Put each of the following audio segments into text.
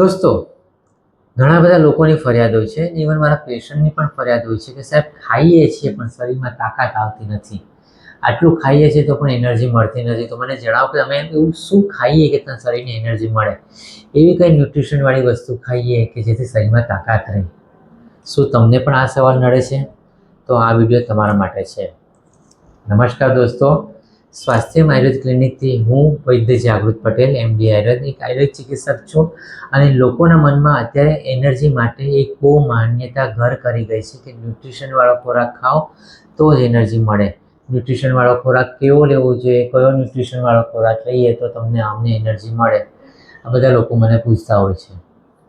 દોસ્તો, ઘણા બધા લોકોની ફરિયાદ હોય છે. ઇવન મારા પેશન્ટની પણ ફરિયાદ હોય છે કે, સાહેબ, ખાઈએ છીએ, પણ શરીરમાં તાકાત આવતી નથી. આટલું ખાઈએ છીએ તો પણ એનર્જી મળતી નથી. તો મને જણાવો કે, અમે એવું શું ખાઈએ કે તમને શરીરને એનર્જી મળે? એવી કંઈ ન્યુટ્રિશનવાળી વસ્તુ ખાઈએ કે જેથી શરીરમાં તાકાત રહે? શું તમને પણ આ સવાલ નડે છે? તો આ વીડિયો તમારા માટે છે. નમસ્કાર દોસ્તો. સ્વાસ્થ્ય આયુર્વેદ ક્લિનિકથી હું વૈદ્ય જાગૃત પટેલ એમડી આયુર્વેદ, એક આયુર્વેદ ચિકિત્સક છું. અને લોકોના મનમાં અત્યારે એનર્જી માટે એક બહુ માન્યતા ઘર કરી ગઈ છે કે ન્યુટ્રિશનવાળો ખોરાક ખાઓ તો જ એનર્જી મળે. ન્યુટ્રિશનવાળો ખોરાક કેવો લેવો જોઈએ, કયો ન્યુટ્રિશનવાળો ખોરાક લઈએ તો તમને અમને એનર્જી મળે. આ બધા લોકો મને પૂછતા હોય છે.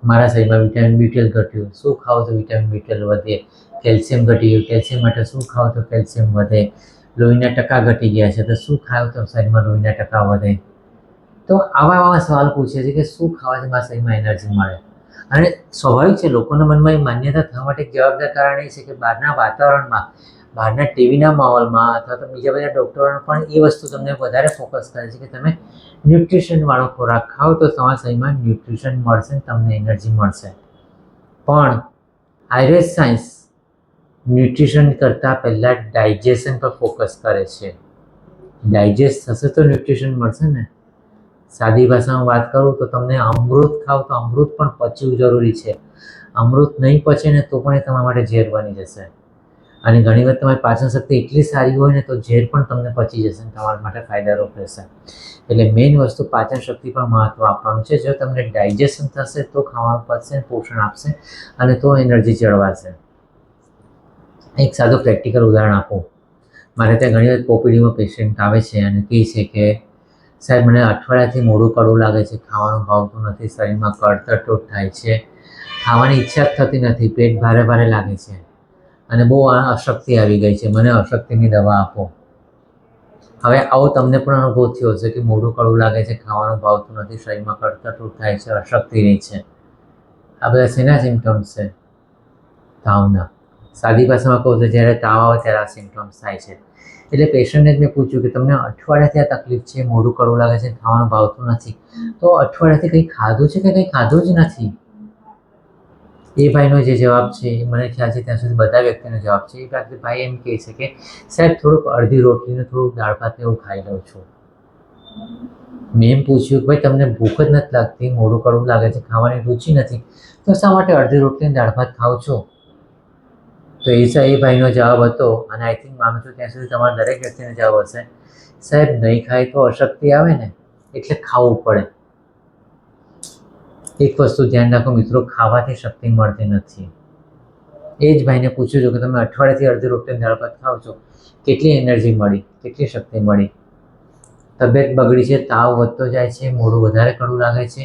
મારા શરીરમાં વિટામિન બી ટ્વેલ્વ ઘટ્યું, શું ખાવ તો વિટામિન બી ટ્વેલ્વ વધે? કેલ્શિયમ ઘટી ગયું કેલ્શિયમ માટે શું ખાવ તો કેલ્શિયમ વધે? લોહીના ટકા ઘટી ગયા છે. તો શું ખાવ તો શરીરમાં લોહીના ટકા વધે? તો આવા આવા સવાલ પૂછે છે કે શું ખાવાથી મારા શરીરમાં એનર્જી મળે. અને સ્વાભાવિક છે, લોકોના મનમાં એ માન્યતા થવા માટે જવાબદાર કારણ એ છે કે બહારના વાતાવરણમાં, બહારના ટીવીના માહોલમાં અથવા તો બીજા બધા ડૉક્ટરો પણ એ વસ્તુ તમને વધારે ફોકસ કરે છે કે તમે ન્યુટ્રિશનવાળો ખોરાક ખાઓ તો તમારા શરીરમાં ન્યુટ્રિશન મળશે તમને એનર્જી મળશે. પણ આયુર્વેદ સાયન્સ ન્યુટ્રિશન કરતાં પહેલાં ડાયજેશન પર ફોકસ કરે છે. ડાયજેસ્ટ થશે તો ન્યુટ્રિશન મળશે ને? સાદી ભાષામાં વાત કરું તો તમને અમૃત ખાવ તો અમૃત પણ પચવું જરૂરી છે. અમૃત નહીં પચે ને તો પણ એ તમારા માટે ઝેર બની જશે. અને ઘણી વખત તમારી પાચન શક્તિ એટલી સારી હોય ને તો ઝેર પણ તમને પચી જશે ને તમારા માટે ફાયદારૂપ રહેશે. એટલે મેઇન વસ્તુ પાચન શક્તિ પર મહત્ત્વ આપવાનું છે. જો તમને ડાયજેશન થશે તો ખાવાનું પચશે પોષણ આપશે અને તો એનર્જી જળવાશે. એક સાદું પ્રેક્ટિકલ ઉદાહરણ આપો. મારે ત્યાં ઘણી વખત ઓપીડીમાં પેશન્ટ આવે છે અને કહે છે કે, સાહેબ, મને અઠવાડિયાથી મોડું કડવું લાગે છે, ખાવાનું ભાવતું નથી, શરીરમાં કળતરટોટ થાય છે. ખાવાની ઈચ્છા જ થતી નથી, પેટ ભારે ભારે લાગે છે. અને બહુ અશક્તિ આવી ગઈ છે, મને અશક્તિની દવા આપો. હવે આવો તમને પણ અનુભવ થયો હશે કે મોઢું કડવું લાગે છે, ખાવાનું ભાવતું નથી, શરીરમાં કળતરટોટ થાય છે, અશક્તિ રહી છે. આ બધા શેના સિમ્ટમ્સ છે? તાવના સાદી ભાષામાં કહું તો જ્યારે તાવ આવે ત્યારે આ સિમ્ટમ્સ થાય છે. એટલે પેશન્ટને જ મેં પૂછ્યું કે તમને અઠવાડિયાથી આ તકલીફ છે, મોઢું કડવું લાગે છે, ખાવાનું ભાવતું નથી. તો અઠવાડિયાથી કંઈ ખાધું છે કે કંઈ ખાધું જ નથી? એ ભાઈનો જે જવાબ છે, એ મને ખ્યાલ છે, ત્યાં સુધી બધા વ્યક્તિનો જવાબ છે. એ વ્યક્તિ ભાઈ એમ કહે છે કે, સાહેબ, થોડુંક અડધી રોટલીને થોડુંક દાળ ભાત એવું ખાઈ લઉં છું. મેં એમ પૂછ્યું કે, ભાઈ, તમને ભૂખ જ નથી લાગતી, મોઢું કડવું લાગે છે, ખાવાની રુચિ નથી. તો શા માટે અડધી રોટલી દાળ ભાત ખાવ છો? તો એ સા એ ભાઈનો જવાબ હતો અને આઈ થિંક માનું છું ત્યાં સુધી તમારા દરેક વ્યક્તિનો જવાબ હશે. સાહેબ, નહીં ખાય તો અશક્તિ આવે ને એટલે ખાવું પડે. એક વસ્તુ ધ્યાન રાખો મિત્રો, ખાવાથી શક્તિ મળતી નથી. એ જ ભાઈને પૂછ્યું છું કે તમે અઠવાડિયાથી અડધી રોટલી દાળ ભાત ખાવ છો. કેટલી એનર્જી મળી, કેટલી શક્તિ મળી? તબિયત બગડી છે, તાવ વધતો જાય છે, મોઢું વધારે કડવું લાગે છે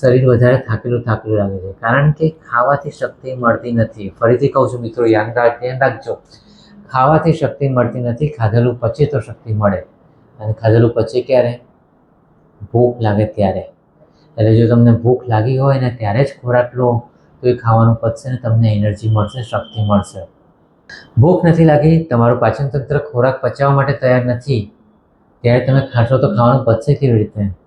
શરીર વધારે થાકેલું થાકેલું લાગે છે. કારણ કે ખાવાથી શક્તિ મળતી નથી. ફરીથી કહું છું મિત્રો, યાદ રાખ, ધ્યાન રાખજો. ખાવાથી શક્તિ મળતી નથી, ખાધેલું પછી તો શક્તિ મળે. અને ખાધેલું પચે ક્યારે? ભૂખ લાગે ત્યારે. એટલે જો તમને ભૂખ લાગી હોય ને ત્યારે જ ખોરાક લો, તો એ ખાવાનું પચશે ને તમને એનર્જી મળશે, શક્તિ મળશે. ભૂખ નથી લાગી, તમારું પાચનતંત્ર ખોરાક પચાવવા માટે તૈયાર નથી. ત્યારે તમે ખાશો તો ખાવાનું પચશે કેવી રીતે?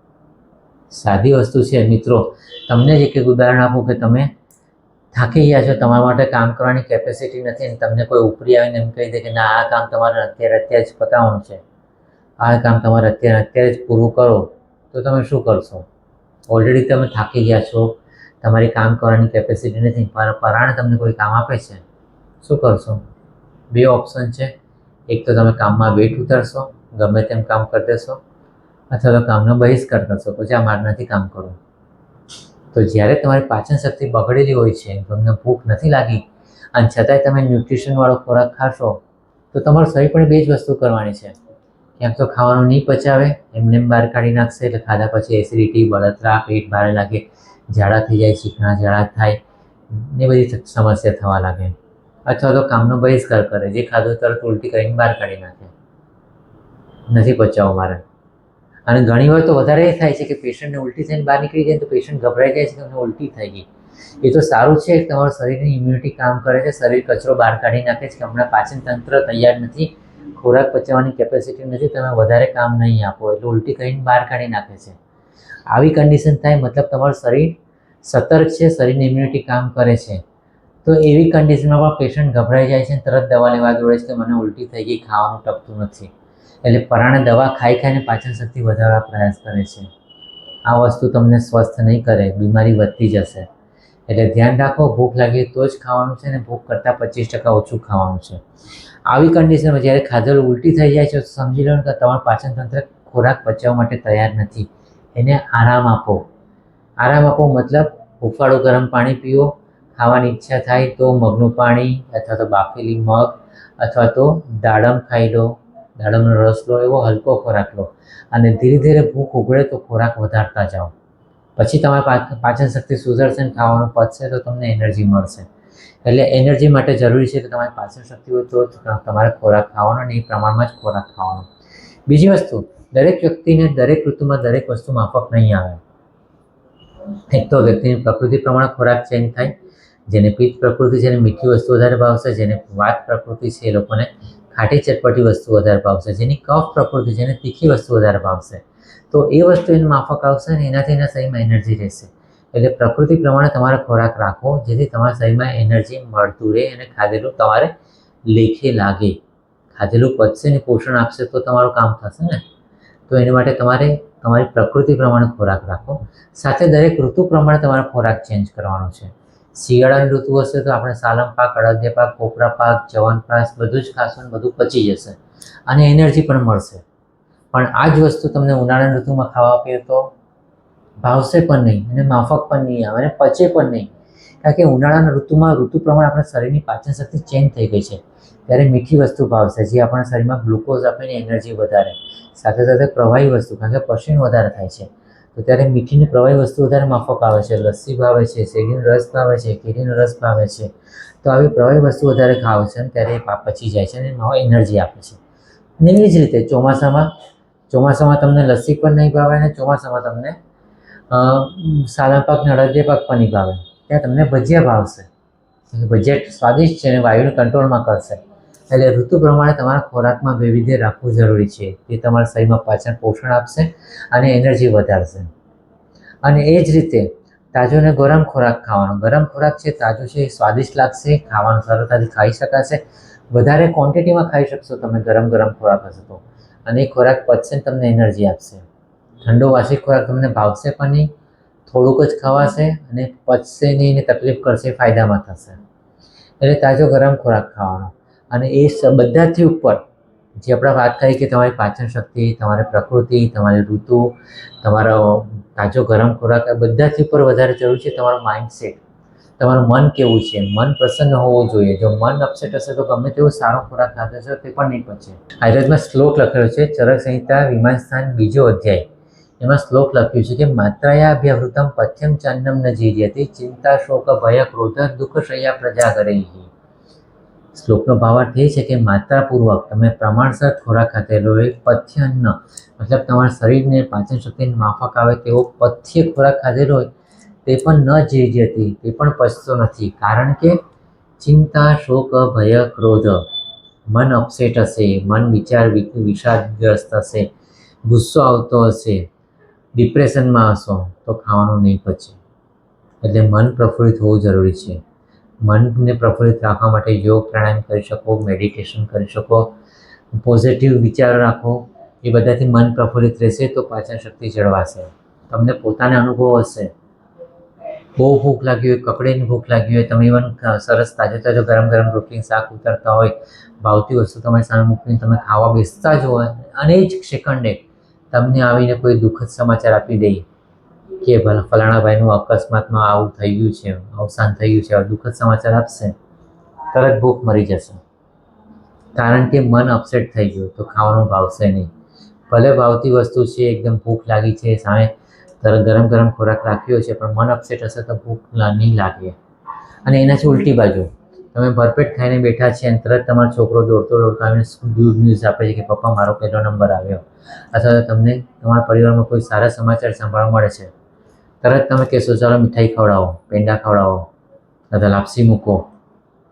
સાદી વસ્તુ છે મિત્રો. તમને જ એક એક ઉદાહરણ આપું કે તમે થાકી ગયા છો, તમારા માટે કામ કરવાની કેપેસિટી નથી અને તમને કોઈ ઉપરી આવીને એમ કહી દે કે ના, આ કામ તમારે અત્યારે અત્યારે જ પતાવવાનું છે. આ કામ તમારે અત્યારે અત્યારે જ પૂરું કરો, તો તમે શું કરશો? ઓલરેડી તમે થાકી ગયા છો, તમારી કામ કરવાની કેપેસિટી નથી, પર પરાણે તમને કોઈ કામ આપે છે? શું કરશો? બે ઓપ્શન છે. એક તો તમે કામમાં વેટ ઉતારશો, ગમે તેમ કામ કરી દેશો. અથવા તો કામનો બહિષ્કાર કરશો, પછી આ માર નથી કામ કરવું તો જ્યારે તમારી પાચન શક્તિ બગડેલી હોય છે, તમને ભૂખ નથી લાગી, અને છતાંય તમે ન્યુટ્રિશનવાળો ખોરાક ખાશો, તો તમારું શરીર પણ બે જ વસ્તુ કરવાની છે. ક્યાંક તો ખાવાનું નહીં પચાવે, એમને એમ બહાર કાઢી નાખશે, એટલે ખાધા પછી એસિડિટી બળતરા, પેટ ભારે લાગે, ઝાડા થઈ જાય ચીકણા ઝાડા થાય, ને બધી સમસ્યા થવા લાગે. અથવા તો કામનો બહિષ્કાર કરે, જે ખાધું તરત ઉલટી કરીને બહાર કાઢી નાખે. નથી પચાવવું મારે. અને ઘણી વાર તો વધારે થાય છે કે પેશન્ટને ઉલટી થઈને બહાર નીકળી જાય તો પેશન્ટ ગભરાઈ જાય છે કે અમને ઉલટી થઈ ગઈ. એ તો સારું છે કે તમારું શરીરની ઇમ્યુનિટી કામ કરે છે, શરીર કચરો બહાર કાઢી નાખે છે કે હમણાં પાચન તંત્ર તૈયાર નથી, ખોરાક પચાવવાની કેપેસિટી નથી, તમે વધારે કામ નહીં આપો, એટલે ઉલટી કરીને બહાર કાઢી નાખે છે. આવી કન્ડિશન થાય, મતલબ તમારું શરીર સતર્ક છે, શરીરની ઇમ્યુનિટી કામ કરે છે. તો એવી કન્ડિશનમાં પણ પેશન્ટ ગભરાઈ જાય છે તરત દવા લેવા દોડે છે કે મને ઉલટી થઈ ગઈ, ખાવાનું ટકતું નથી. એટલે પરાણે દવા ખાઈ ખાઈને પાચન શક્તિ વધારવા પ્રયાસ કરે છે. આ વસ્તુ તમને સ્વસ્થ નહીં કરે, બીમારી વધતી જશે. એટલે ધ્યાન રાખો, ભૂખ લાગે તો જ ખાવાનું છે ને ભૂખ કરતાં પચીસ ટકા ઓછું ખાવાનું છે. આવી કન્ડિશનમાં જ્યારે ખાધેલું ઉલટી થઈ જાય છે, તો સમજી લો કે તમારું પાચનતંત્ર ખોરાક પચાવવા માટે તૈયાર નથી. એને આરામ આપો. આરામ આપો મતલબ હુંફાળું ગરમ પાણી પીવો ખાવાની ઈચ્છા થાય તો મગનું પાણી અથવા તો બાફેલી મગ અથવા તો દાડમ ખાઈ લો. દાડમનો રસ લો, એવો હલકો ખોરાક લો. અને ધીરે ધીરે ભૂખ ઉગડે તો ખોરાક વધારતા જાઓ. પછી તમારી પાચન શક્તિ સુધરશે ને ખાવાનું પચશે તો તમને એનર્જી મળશે. એટલે એનર્જી માટે જરૂરી છે કે તમારી પાચન શક્તિ હોય તો તમારે ખોરાક ખાવાનો અને એ પ્રમાણમાં જ ખોરાક ખાવાનો. બીજી વસ્તુ, દરેક વ્યક્તિને દરેક ઋતુમાં દરેક વસ્તુ માફક નહીં આવે. એક તો વ્યક્તિની પ્રકૃતિ પ્રમાણે ખોરાક ચેન્જ થાય, જેને પિત્ત પ્રકૃતિ છે એને મીઠી વસ્તુ વધારે ભાવશે જેને વાત પ્રકૃતિ છે એ લોકોને ખાટી ચટપટી વસ્તુ વધારે ભાવશે, જેની કફ પ્રકૃતિ છે તીખી વસ્તુ વધારે ભાવશે. તો એ વસ્તુ એને માફક આવશે અને એનાથી એના શરીરમાં એનર્જી રહેશે. એટલે પ્રકૃતિ પ્રમાણે તમારે ખોરાક રાખો જેથી તમારા શરીરમાં એનર્જી મળતું રહે અને ખાધેલું તમારે લેખે લાગે. ખાધેલું પચશે ને પોષણ આપશે તો તમારું કામ થશે ને. તો એની માટે તમારે, તમારી પ્રકૃતિ પ્રમાણે ખોરાક રાખો સાથે દરેક ઋતુ પ્રમાણે તમારો ખોરાક ચેન્જ કરવાનો છે. શિયાળાની ઋતુ હશે તો આપણે સાલમ પાક અડદિયા પાક, કોપરા પાક, જવાન પાક બધું જ ખાશો બધું પચી જશે. અને એનર્જી પણ મળશે. પણ આ જ વસ્તુ તમને ઉનાળાની ઋતુમાં ખાવા આપીએ તો ભાવશે પણ નહીં અને માફક પણ નહીં આવે અને પચે પણ નહીં. કારણ કે ઉનાળાના ઋતુમાં ઋતુ પ્રમાણે આપણા શરીરની પાચન શક્તિ ચેન્જ થઈ ગઈ છે. ત્યારે મીઠી વસ્તુ ભાવશે, જે આપણા શરીરમાં ગ્લુકોઝ આપીને એનર્જી વધારે. સાથે સાથે પ્રવાહી વસ્તુ, કારણ કે પશુન વધારે થાય છે. તો ત્યારે મીઠીની પ્રવાહી વસ્તુ વધારે માફક આવે છે, લસ્સી ભાવે છે શેરડીનો રસ ભાવે છે, કેરીનો રસ ભાવે છે. તો આવી પ્રવાહી વસ્તુ વધારે ખાવે છે અને ત્યારે એ પા- પચી જાય છે અને નવો એનર્જી આપે છે. અને એવી જ રીતે ચોમાસામાં ચોમાસામાં તમને લસ્સી પણ નહીં ભાવે અને ચોમાસામાં તમને સાદા પાક ને અડદિયા પાક પણ નહીં ભાવે. ત્યાં તમને ભજીયા ભાવશે. ભજીયા સ્વાદિષ્ટ છે અને વાયુને કંટ્રોલમાં કરશે. એટલે ઋતુ પ્રમાણે તમારા ખોરાકમાં વૈવિધ્ય રાખવું જરૂરી છે. એ તમારા શરીરમાં પાચન પોષણ આપશે અને એનર્જી વધારશે. અને એ જ રીતે તાજો અને ગરમ ખોરાક ખાવાનો. ગરમ ખોરાક છે, તાજો છે એ સ્વાદિષ્ટ લાગશે, ખાવાનું સરળતાથી ખાઈ શકાશે. વધારે ક્વોન્ટિટીમાં ખાઈ શકશો તમે ગરમ ગરમ ખોરાક હશે તો. અને એ ખોરાક પચશે તમને એનર્જી આપશે. ઠંડો વાસી ખોરાક તમને ભાવશે પણ નહીં. થોડુંક જ ખવાશે અને પચશે નહીં ને તકલીફ કરશે, ફાયદામાં થશે. એટલે તાજો ગરમ ખોરાક ખાવાનો. અને એ બધાથી ઉપર જે આપણે વાત કરી કે તમારી પાચન શક્તિ, તમારી પ્રકૃતિ, તમારી ઋતુ, તમારો તાજો ગરમ ખોરાક બધાથી ઉપર વધારે જરૂર છે તમારો માઇન્ડસેટ તમારું મન કેવું છે? મન પ્રસન્ન હોવું જોઈએ. જો મન અપસેટ હશે તો ગમે તેવો સારો ખોરાક ખાતો છે તે પણ નહીં પચે. આયુર્વેદમાં શ્લોક લખેલો છે, ચરક સંહિતા વિમાન સ્થાન બીજો અધ્યાય. એમાં શ્લોક લખ્યું છે કે માત્રાયા અભ્યાવૃતમ પથ્યમ ચાન્નમ ન ચિંતા, શોક, ભય, ક્રોધ, દુઃખ શૈયા પ્રજા કરે શ્લોકનો ભાવાર્થ એ છે કે માત્રાપૂર્વક તમે પ્રમાણસર ખોરાક ખાધેલો હોય પથ્ય અન્ન મતલબ તમારા શરીરને પાચન શક્તિને માફક આવે તેવો પથ્ય ખોરાક ખાધેલો હોય, તે પણ ન જીર્યતી તે પણ પચતો નથી. કારણ કે ચિંતા, શોક, ભય, ક્રોધ, મન અપસેટ હશે, મન વિચાર વિષાદગ્રસ્ત હશે, ગુસ્સો આવતો હશે, ડિપ્રેશનમાં હશો, તો ખાવાનું નહીં પચે. એટલે મન પ્રફુલ્લિત હોવું જરૂરી છે. મનને પ્રફુલ્લિત રાખવા માટે યોગ પ્રાણાયામ કરી શકો મેડિટેશન કરી શકો પોઝિટિવ વિચાર રાખો, એ બધાથી મન પ્રફુલ્લિત રહેશે તો પાચન શક્તિ જળવાશે. તમને પોતાને અનુભવ હશે. બહુ ભૂખ લાગી હોય કપડેની ભૂખ લાગી હોય, તમે ઇવન સરસ તાજો તાજો ગરમ ગરમ રોટલી, શાક ઉતરતા હોય, ભાવતી વસ્તુ તમારી સામે મૂકીને તમે ખાવા બેસતા જ હોય, અને જ સેકન્ડે તમને આવીને કોઈ દુઃખદ સમાચાર આપી દે. કે ફલાણા ભાઈનું અકસ્માતમાં આવું થઈ ગયું છે, અવસાન થઈ ગયું છે, આવા દુઃખદ સમાચાર આપશે, તરત ભૂખ મરી જશે. કારણ કે મન અપસેટ થઈ ગયું, તો ખાવાનું ભાવશે નહીં. ભલે ભાવતી વસ્તુ છે, એકદમ ભૂખ લાગી છે, સામે તરત ગરમ ગરમ ખોરાક રાખ્યો છે, પણ મન અપસેટ હશે તો ભૂખ નહીં લાગે. અને એનાથી ઉલટી બાજુ. તમે ભરપેટ ખાઈને બેઠા છે અને તરત તમારો છોકરો દોડતો દોડતો આવીને ગુડ ન્યૂઝ આપે છે કે, પપ્પા, મારો પહેલો નંબર આવ્યો. અથવા તમને તમારા પરિવારમાં કોઈ સારા સમાચાર સાંભળવા મળે છે. તરત તમે કહેશો, ચાલો મીઠાઈ ખવડાવો, પેંડા ખવડાવો અથવા લાપસી મૂકો.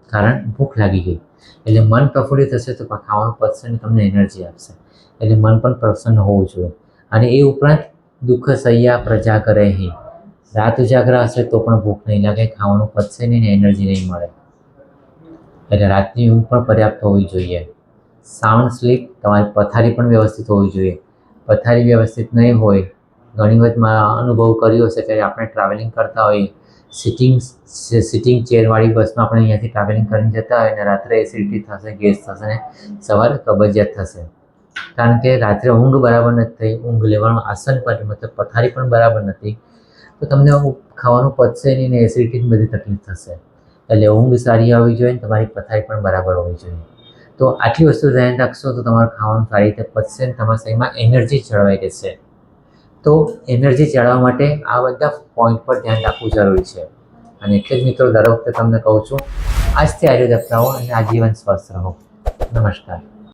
કારણ ભૂખ લાગી ગઈ. એટલે મન પ્રફુલ્લિત હશે તો ખાવાનું પચશે અને તમને એનર્જી આપશે. એટલે મન પણ પ્રસન્ન હોવું જોઈએ. અને એ ઉપરાંત દુઃખ સૈયા પ્રજા કરે હે. રાત ઉજાગરા હશે તો પણ ભૂખ નહીં લાગે, ખાવાનું પચશે નહીં એનર્જી નહીં મળે. એટલે રાતની ઊંઘ પણ પર્યાપ્ત હોવી જોઈએ. સાઉન્ડ સ્લીપ, તમારી પથારી પણ વ્યવસ્થિત હોવી જોઈએ. પથારી વ્યવસ્થિત નહીં હોય ઘણી વખત મારા અનુભવ કર્યો હશે કે આપણે ટ્રાવેલિંગ કરતા હોઈએ. સિટિંગ સિટિંગ ચેરવાળી બસમાં આપણે અહીંયાથી ટ્રાવેલિંગ કરીને જતા હોય અને રાત્રે એસિડિટી થશે ગેસ થશે ને સવારે કબજિયાત થશે. કારણ કે રાત્રે ઊંઘ બરાબર નથી થઈ, ઊંઘ લેવાનું આસન પણ મતલબ પથારી પણ બરાબર નથી. તો તમને ખાવાનું પચશે નહીં ને એસિડિટીની બધી તકલીફ થશે. એટલે ઊંઘ સારી આવવી જોઈએ ને તમારી પથારી પણ બરાબર હોવી જોઈએ. તો આટલી વસ્તુ ધ્યાન રાખશો તો તમારું ખાવાનું સારી રીતે પચશે ને તમારા શરીરમાં એનર્જી જળવાઈ રહેશે. તો એનર્જી જાળવવા માટે આ બધા પોઈન્ટ પર ધ્યાન રાખવું જરૂરી છે. અને એટલે જ મિત્રો, દર વખતે તમને કહું છું, આજથી આયુર્વેદ અપનાવો અને આજીવન સ્વસ્થ રહો. નમસ્કાર.